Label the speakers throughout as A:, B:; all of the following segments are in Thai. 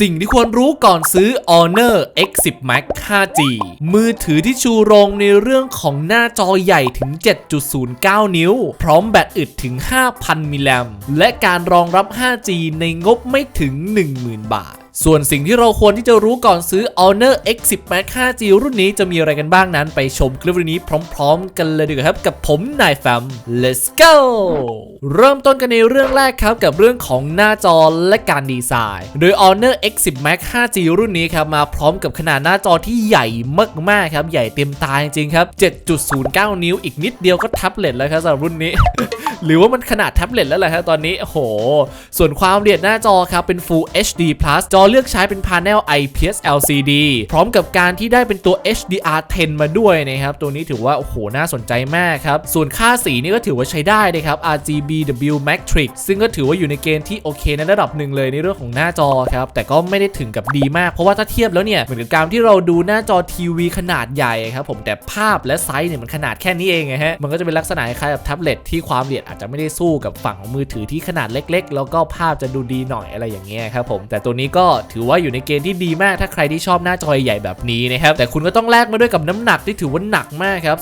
A: สิ่งที่ควรรู้ก่อนซื้อ Honor X10 Max 5G มือถือที่ชูโรงในเรื่องของหน้าจอใหญ่ถึง 7.09 นิ้ว พร้อมแบตอึดถึง 5,000 มิลลิแอมป์และการรองรับ 5G ในงบไม่ถึง 10,000 บาท ส่วนสิ่งที่เราควรที่จะรู้ก่อนซื้อ Honor X10 Max 5G รุ่นนี้จะมีอะไรกันบ้างนั้นไปชมคลิปวิดีโอนี้พร้อม ๆ กันเลยดีกว่าครับกับผมนายแฟม let's go เริ่มต้นกันในเรื่องแรกครับกับเรื่องของหน้าจอและการดีไซน์ โดย Honor X10 Max 5G รุ่นนี้ครับมาพร้อมกับขนาดหน้าจอที่ใหญ่มากๆครับใหญ่เต็มตาจริงๆครับ 7.09 นิ้วอีกนิดเดียวก็แท็บเล็ตแล้วครับสำหรับรุ่นนี้ หรือว่ามันขนาดแท็บเล็ตแล้วแหละครับตอนนี้โอ้โห ส่วนความละเอียดหน้าจอครับเป็น Full HD Plus จอเลือกใช้เป็น Panel IPS LCD พร้อมกับการที่ได้เป็นตัว HDR10 มาด้วยนะครับตัวนี้ถือว่าโอ้โหน่าสนใจมากครับ ส่วนค่าสีนี่ก็ถือว่าใช้ได้นะครับ RGBW Matrix ซึ่งก็ถือว่าอยู่ในเกณฑ์ที่โอเคในระดับหนึ่งเลยในเรื่องของหน้าจอครับแต่ก็ไม่ได้ถึงกับดีมาก เพราะว่าถ้าเทียบแล้วเนี่ยเหมือนกับการที่เราดูหน้าจอทีวีขนาดใหญ่ครับผมแต่ภาพและไซส์เนี่ยมันขนาดแค่นี้เองไงฮะมันก็จะเป็นลักษณะคล้ายกับแท็บเล็ตที่ความละเอียดอาจจะไม่ได้สู้กับฝั่งของมือถือที่ขนาดเล็ก ๆ แล้วก็ภาพจะดูดีหน่อยอะไรอย่างเงี้ยครับผมแต่ตัวนี้ก็ถือว่าอยู่ในเกณฑ์ที่ดีมากถ้าใครที่ชอบหน้าจอใหญ่แบบนี้นะครับแต่คุณก็ต้องแลกมาด้วยกับน้ำหนักที่ถือว่าหนักมากครับ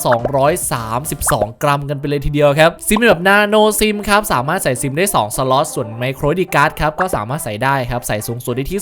A: 232 กรัมกันไปเลยทีเดียวครับซิมเป็นแบบนาโนซิมครับสามารถใส่ซิมได้ 2 สล็อตส่วนไมโครดีการ์ดครับก็สามารถใส่ได้ครับใส่สูงสุดได้ที่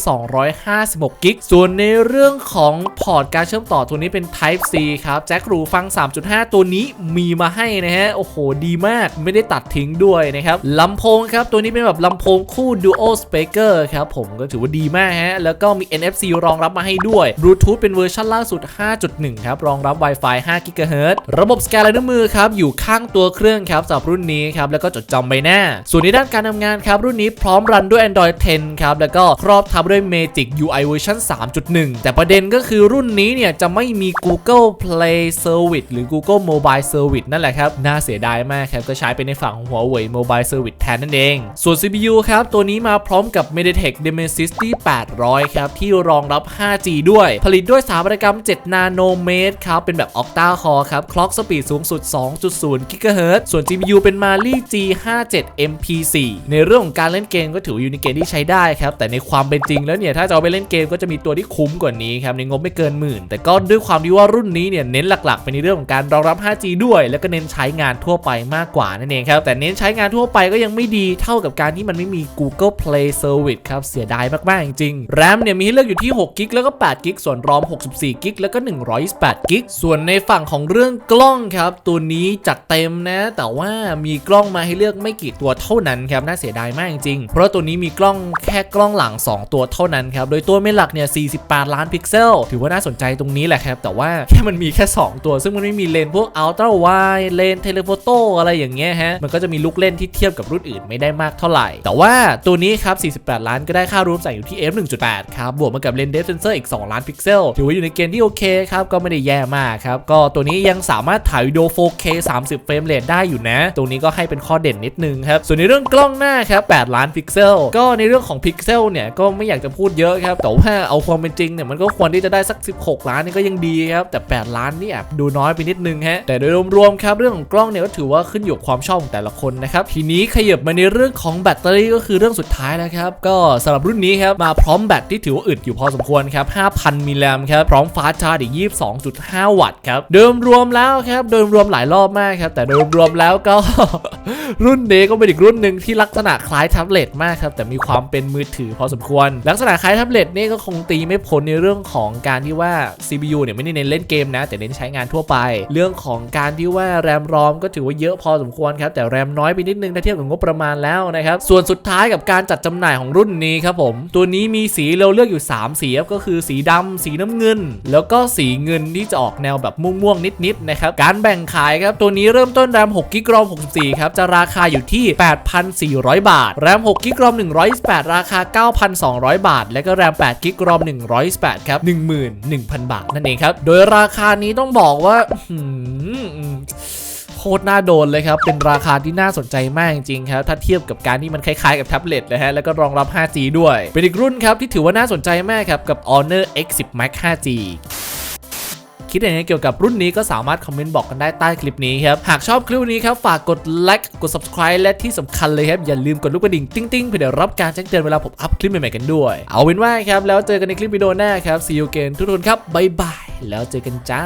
A: 256 กิกส่วนในเรื่องของพอร์ตการเชื่อมต่อตัวนี้เป็น Type C ครับแจ็ครูฟัง 3.5 ตัวนี้มีมาให้นะฮะโอ้โหดีมากไม่ได้ตัดทิ้งด้วยนะครับลำโพงครับ ตัวนี้เป็นแบบลำโพงคู่ Dual Speaker ครับ ผมก็ถือว่าดีมากฮะ แล้วก็มี NFC รองรับมาให้ด้วย Bluetooth เป็นเวอร์ชันล่าสุด 5.1 ครับ รองรับ Wi-Fi 5 GHz ระบบสแกนลายนิ้วมือครับ อยู่ข้างตัวเครื่องครับสำหรับรุ่นนี้ครับ แล้วก็จดจำใบหน้า ส่วนในด้านการทำงานครับ รุ่นนี้พร้อมรันด้วย Android 10 ครับ แล้วก็ครอบทับด้วย Magic UI เวอร์ชัน3.1 แต่ประเด็นก็คือรุ่นนี้เนี่ยจะไม่มี Google Play Service หรือ Google Mobile Service นั่นแหละครับน่าเสียดายมากครับก็ใช้เป็นในฝั่งของ Huawei Mobile Service แทนนั่นเอง ส่วน CPU ครับ ตัวนี้มาพร้อมกับ MediaTek Dimensity 800 ครับ ที่รองรับ 5G ด้วย ผลิตด้วยสถาปัตยกรรม 7 นาโนเมตรครับ เป็นแบบ Octa Core ครับ คล็อกสปีดสูงสุด 2.0 GHz ส่วน GPU เป็น Mali G57 MP4 ในเรื่องของการเล่นเกมก็ถือว่าอยู่ในเกณฑ์ที่ใช้ได้ครับ แต่ในความเป็นจริงแล้วเนี่ย ถ้าจะเอาไปเล่นเกมก็จะมีตัวที่คุ้มกว่านี้ครับ ในงบไม่เกินหมื่น แต่ก็ด้วยความที่ว่ารุ่นนี้เนี่ย เน้นหลักๆ เป็นในเรื่องของการรองรับ 5G ด้วย แล้วก็เน้นใช้งานทั่วไปมากกว่านั่นเองครับ แต่เน้นใช้งานทั่วไปก็ยังไม่ดีเท่ากับการที่มันไม่มี Google Play Service ครับ เสียดายมากๆจริงๆ RAM เนี่ยมีให้เลือกอยู่ที่6กิกแล้วก็8กิกส่วน ROM 64กิกแล้วก็128กิกส่วนในฝั่งของเรื่องกล้องครับ ตัวนี้จัดเต็มนะ แต่ว่ามีกล้องมาให้เลือกไม่กี่ตัวเท่านั้นครับน่าเสียดายมากจริงๆเพราะตัวนี้มีกล้องแค่กล้องหลัง 2 ตัวเท่านั้นครับโดยตัวไม่หลักเนี่ย48 ล้านพิกเซล ถือว่าน่าสนใจตรงนี้แหละครับ แต่ว่าแค่มันมีแค่ 2 ตัว ซึ่งมันไม่มีเลนพวก Ultra Wide เลนเทเลโฟโต้อะไรอย่างเงี้ยฮะมันก็จะมีลูกเล่นที่เทียบกับรุ่นอื่นไม่ได้มากเท่าไหร่ แต่ว่าตัวนี้ครับ 48 ล้านก็ได้ค่ารวมใส่อยู่ที่ f 1.8 ครับ บวกมากับเลนส์เดฟเซนเซอร์อีก 2 ล้านพิกเซล ถือว่าอยู่ในเกณฑ์ที่โอเคครับ ก็ไม่ได้แย่มากครับ ก็ตัวนี้ยังสามารถถ่ายวิดีโอ 4K 30 เฟรมเรทได้อยู่นะ ตรงนี้ก็ให้เป็นข้อเด่นนิดนึงครับ ส่วนในเรื่องกล้องหน้าครับ 8 ล้านพิกเซล ก็ในเรื่องของพิกเซลเนี่ยก็ไม่อยากจะพูดเยอะครับ แต่ว่าเอาความเป็นจริงเนี่ยมันก็ควรที่จะได้สัก 16 ล้านนี่ก็ยังดีครับ แต่ 8 ล้านนี่แอบดูน้อยไปนิดนึงฮะ แต่โดยรวมๆครับเรื่องของกล้องเนี่ยก็ถือว่าขึ้นอยู่กับความชอบของแต่ละคนนะครับ ทีนี้ขยับมาในเรื่องของแบตเตอรี่ก็คือเรื่องสุดท้ายแล้วครับ ก็สำหรับรุ่นนี้ครับ มาพร้อมแบตที่ถือว่าอึดอยู่พอสมควรครับ 5,000 มิลลิแอมครับ พร้อมฟ้าชาร์จอีก 22.5 วัตต์ครับโดยรวมแล้วครับ โดยรวมหลายรอบมากครับ แต่โดยรวมแล้วก็ รุ่นนี้ก็เป็นอีกรุ่นหนึ่งที่ลักษณะคล้ายแท็บเล็ตมากครับ แต่มีความเป็นมือถือพอสมควร ลักษณะคล้ายแท็บเล็ตนี่ก็คงตีไม่พ้นในเรื่องของการที่ว่า CPU เนี่ยไม่ได้เน้นเล่นเกมนะ แต่เน้นใช้งานทั่วไป เรื่องของการที่ว่าแรมรอมก็ถือว่าเยอะพอสมควรครับแแต่แรมน้อยไปนิดนึงถ้าเทียบกับงบประมาณแล้วนะครับ ส่วนสุดท้ายกับการจัดจำหน่ายของรุ่นนี้ครับผม ตัวนี้มีสีเราเลือกอยู่ 3 สีครับก็คือสีดำสีน้ำเงิน แล้วก็สีเงินที่จะออกแนวแบบม่วงๆนิดๆนะครับ การแบ่งขายครับ ตัวนี้เริ่มต้นแรม6กิกรอม64 ครับ จะราคาอยู่ที่ 8,400 บาท แรม6กิกรอม128 ราคา 9,200 บาท และก็แรม8กิกรอม128ครับ11,000 บาทนั่นเองครับ โดยราคานี้ต้องบอกว่าอื้อหือ โคตรน่าโดนเลยครับ เป็นราคาที่น่าสนใจมากจริงๆครับ ถ้าเทียบกับการที่มันคล้ายๆกับแท็บเล็ตนะฮะ แล้วก็รองรับ 5G ด้วย เป็นอีกรุ่นครับที่ถือว่าน่าสนใจมากครับ กับ Honor X10 Max 5G คิดเห็นยังไงเกี่ยวกับรุ่นนี้ก็สามารถคอมเมนต์บอกกันได้ใต้คลิปนี้ครับ หากชอบคลิปนี้ครับ ฝากกดไลค์กด subscribe และที่สำคัญเลยครับ อย่าลืมกดลูกกระดิ่งติ้งๆ เพื่อได้รับการแจ้งเตือนเวลาผมอัพคลิปใหม่ๆกันด้วย เอาเป็นว่าครับ แล้วเจอกันในคลิปวิดีโอหน้าครับ see you again ทุกคนครับบ๊ายบายแล้วเจอกันจ้า